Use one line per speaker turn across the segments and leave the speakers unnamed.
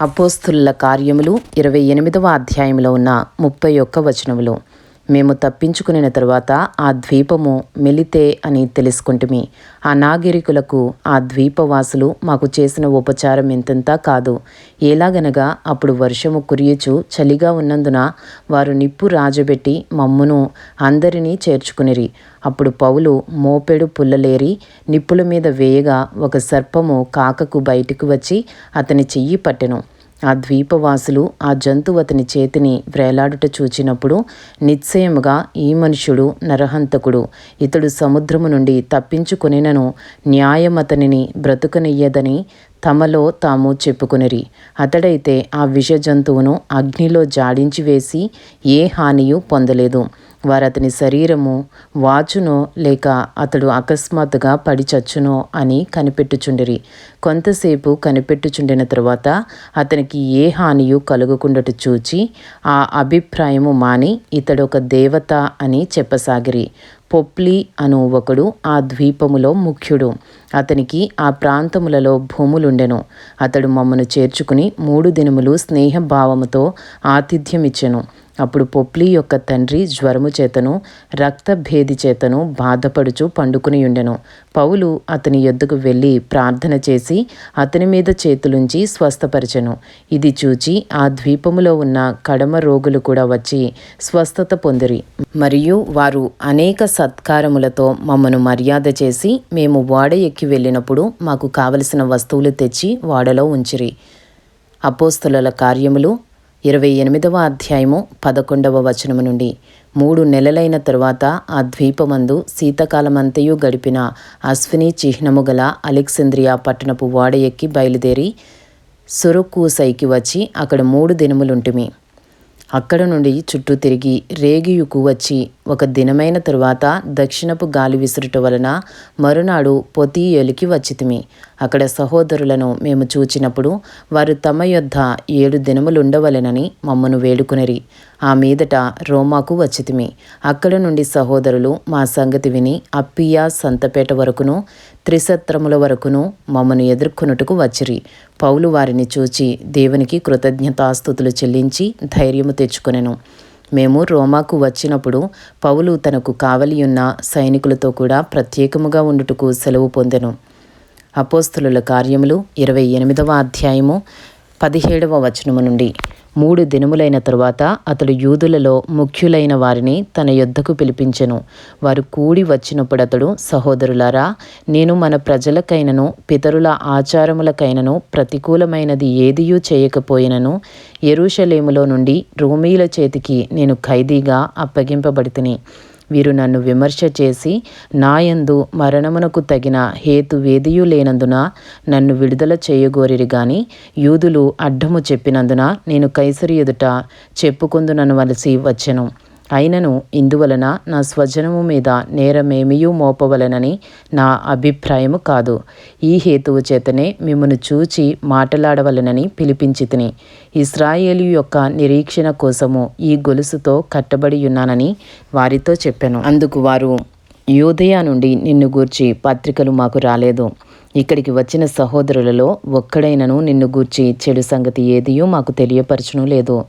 అపోస్తుల కార్యములు ఇరవై ఎనిమిదవ అధ్యాయంలో ఉన్న ముప్పై ఒక్క వచనములు. మేము తప్పించుకునిన తరువాత ఆ ద్వీపము మెలితే అని తెలుసుకుంటుమి. ఆ నాగరికులకు ఆ ద్వీపవాసులు మాకు చేసిన ఉపచారం ఎంతంతా కాదు. ఎలాగనగా అప్పుడు వర్షము కురియుచు చలిగా ఉన్నందున వారు నిప్పు రాజబెట్టి మమ్మును అందరినీ చేర్చుకునిరి. అప్పుడు పౌలు మోపెడు పుల్లలేరి నిప్పుల మీద వేయగా ఒక సర్పము కాకకు బయటకు వచ్చి అతని చెయ్యి పట్టెను. ఆ ద్వీపవాసులు ఆ జంతువు అతని చేతిని వ్రేలాడుట చూచినప్పుడు నిశ్చయముగా ఈ మనుషుడు నరహంతకుడు. ఇతడు సముద్రము నుండి తప్పించుకొనినను న్యాయం అతనిని బ్రతుకనియ్యదని తమలో తాము చెప్పుకునిరి. అతడైతే ఆ విష జంతువును అగ్నిలో జాడించి వేసి ఏ హానియు పొందలేదు. వారు అతని శరీరము వాచునో లేక అతడు అకస్మాత్తుగా పడిచచ్చునో అని కనిపెట్టుచుండిరి. కొంతసేపు కనిపెట్టుచుండిన తరువాత అతనికి ఏ హానియు కలుగకుండట చూచి ఆ అభిప్రాయము మాని ఇతడు ఒక దేవత అని చెప్పసాగిరి. పొప్లి అను ఒకడు ఆ ద్వీపములో ముఖ్యుడు. అతనికి ఆ ప్రాంతములలో భూములుండెను. అతడు మమ్మను చేర్చుకుని మూడు దినములు స్నేహభావముతో ఆతిథ్యమిచ్చెను. అప్పుడు పొప్లి యొక్క తండ్రి జ్వరము చేతను రక్తభేది చేతను బాధపడుచు పండుకునియుండెను పౌలు అతని యొద్దకు వెళ్ళి ప్రార్థన చేసి అతని మీద చేతులుంచి స్వస్థపరచెను. ఇది చూచి ఆ ద్వీపములో ఉన్న కడమ రోగులు కూడా వచ్చి స్వస్థత పొందిరి. మరియు వారు అనేక సత్కారములతో మమ్మను మర్యాద చేసి మేము వాడ ఎక్కి వెళ్ళినప్పుడు మాకు కావలసిన వస్తువులు తెచ్చి వాడలో ఉంచిరి. అపోస్తుల కార్యములు ఇరవై ఎనిమిదవ అధ్యాయము పదకొండవ వచనము నుండి. మూడు నెలలైన తరువాత ఆ ద్వీపమందు శీతకాలమంతయు గడిపిన అశ్విని చిహ్నము గల అలెక్సింద్రియా పట్టణపు వాడ ఎక్కి బయలుదేరి సురకూసైకి వచ్చి అక్కడ మూడు దినములుంటిమి. అక్కడ నుండి చుట్టూ తిరిగి రేగియుకు వచ్చి ఒక దినమైన తరువాత దక్షిణపు గాలి విసురుట వలన మరునాడు పొతీయలికి వచ్చితిమి. అక్కడ సహోదరులను మేము చూచినప్పుడు వారు తమ యొద్ద ఏడు దినములుండవలెనని మమ్మను వేడుకునిరి. ఆ మీదట రోమాకు వచ్చితిమి. అక్కడ నుండి సహోదరులు మా సంగతి విని అప్పియా సంతపేట వరకును త్రిసత్రముల వరకును మమ్మను ఎదుర్కొనుటకు వచ్చిరి. పౌలు వారిని చూచి దేవునికి కృతజ్ఞతాస్థుతులు చెల్లించి ధైర్యము తెచ్చుకొనెను. మేము రోమాకు వచ్చినప్పుడు పౌలు తనకు కావలియున్న సైనికులతో కూడా ప్రత్యేకముగా ఉండుటకు సెలవు పొందెను. అపోస్తుల కార్యములు ఇరవై ఎనిమిదవ అధ్యాయము పదిహేడవ వచనము నుండి. మూడు దినములైన తరువాత అతడు యూదులలో ముఖ్యులైన వారిని తన యొద్దకు పిలిపించెను. వారు కూడి వచ్చినప్పుడు అతడు సహోదరులారా నేను మన ప్రజలకైనను పితరుల ఆచారములకైనను ప్రతికూలమైనది ఏదియూ చేయకపోయినను ఎరుషలేములో నుండి రోమీల చేతికి నేను ఖైదీగా అప్పగింపబడితిని. వీరు నన్ను విమర్శ చేసి నాయందు మరణమునకు తగిన హేతువేదియు లేనందున నన్ను విడుదల చేయగోరిరి గాని యూదులు అడ్డము చెప్పినందున నేను కైసరి ఎదుట చెప్పుకొందుననవలసి వచ్చెను. అయినను ఇందువలన నా స్వజనము మీద నేరమేమియూ మోపవలనని నా అభిప్రాయము కాదు. ఈ హేతువు చేతనే మిమ్మను చూచి మాటలాడవలనని పిలిపించి తిని ఇస్రాయేలు యొక్క నిరీక్షణ కోసము ఈ గొలుసుతో కట్టబడి ఉన్నానని వారితో చెప్పాను. అందుకు వారు యోదయ నుండి నిన్ను గూర్చి పత్రికలు మాకు రాలేదు. ఇక్కడికి వచ్చిన సహోదరులలో ఒక్కడైనను నిన్ను గూర్చి చెడు సంగతి ఏదియో మాకు తెలియపరచను లేదు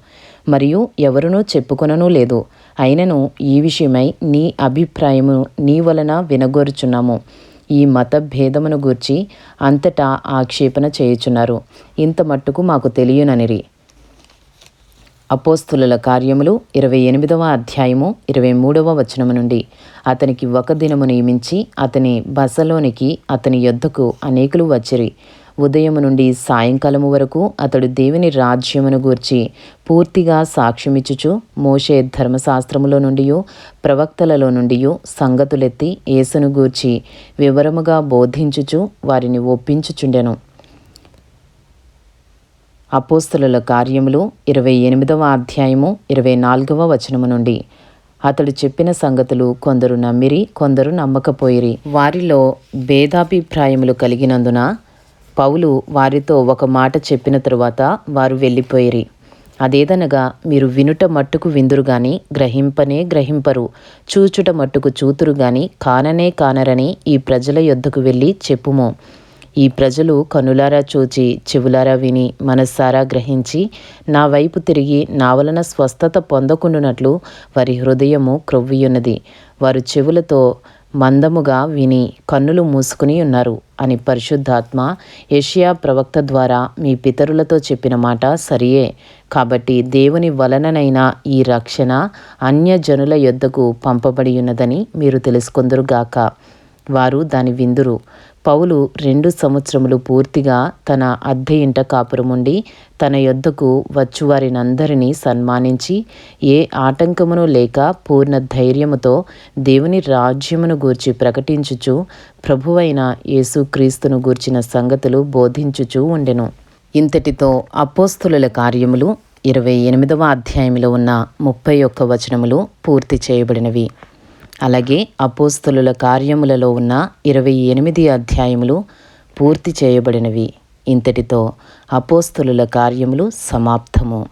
మరియు ఎవరునూ చెప్పుకొనను లేదు. అయినను ఈ విషయమై నీ అభిప్రాయము నీ వలన వినగోరుచున్నాము. ఈ మత భేదమును గూర్చి అంతటా ఆక్షేపణ చేయుచున్నారు. ఇంత మట్టుకు మాకు తెలియననిరి. అపోస్తుల కార్యములు ఇరవై ఎనిమిదవ అధ్యాయము ఇరవై మూడవ వచనము నుండి అతనికి ఒక దినము నియమించి అతని బసలోనికి అతని యొద్దకు అనేకులు వచ్చిరి. ఉదయము నుండి సాయంకాలము వరకు అతడు దేవుని రాజ్యమును గూర్చి పూర్తిగా సాక్ష్యమిచ్చుచు మోషే ధర్మశాస్త్రములో నుండి ప్రవక్తలలో నుండి సంగతులెత్తి యేసును గూర్చి వివరముగా బోధించుచు వారిని ఒప్పించుచుండెను. అపోస్తుల కార్యములు ఇరవై ఎనిమిదవ అధ్యాయము ఇరవై నాలుగవ వచనము నుండి. అతడు చెప్పిన సంగతులు కొందరు నమ్మిరి కొందరు నమ్మకపోయిరి. వారిలో భేదాభిప్రాయములు కలిగినందున పౌలు వారితో ఒక మాట చెప్పిన తరువాత వారు వెళ్ళిపోయిరి. అదేదనగా మీరు వినుట మట్టుకు విందురు గాని గ్రహింపనే గ్రహింపరు. చూచుట మట్టుకు చూతురు గాని కాననే కానరని ఈ ప్రజల యొద్దకు వెళ్ళి చెప్పుము. ఈ ప్రజలు కనులారా చూచి చెవులారా విని మనస్సారా గ్రహించి నా వైపు తిరిగి నా వలన స్వస్థత పొందకుండునట్లు వారి హృదయము క్రొవ్వియున్నది. వారు చెవులతో మందముగా విని కన్నులు మూసుకుని ఉన్నారు అని పరిశుద్ధాత్మ యషియా ప్రవక్త ద్వారా మీ పితరులతో చెప్పిన మాట సరియే. కాబట్టి దేవుని వలననైనా ఈ రక్షణ అన్యజనుల యొద్దకు పంపబడి ఉన్నదని మీరు తెలుసుకొందురుగాక. వారు దాని విందురు. పౌలు రెండు సంవత్సరములు పూర్తిగా తన అద్దె ఇంట కాపురముండి తన యొద్దకు వచ్చువారినందరినీ సన్మానించి ఏ ఆటంకమును లేక పూర్ణ ధైర్యముతో దేవుని రాజ్యమును గూర్చి ప్రకటించుచు ప్రభువైన యేసుక్రీస్తును గూర్చిన సంగతులు బోధించుచూ ఉండెను. ఇంతటితో అపోస్తుల కార్యములు ఇరవై ఎనిమిదవ అధ్యాయంలో ఉన్న ముప్పై ఒక్క వచనములు పూర్తి చేయబడినవి. అలాగే అపోస్తులుల కార్యములలో ఉన్న ఇరవై ఎనిమిది అధ్యాయములు పూర్తి చేయబడినవి. ఇంతటితో అపోస్తులుల కార్యములు సమాప్తము.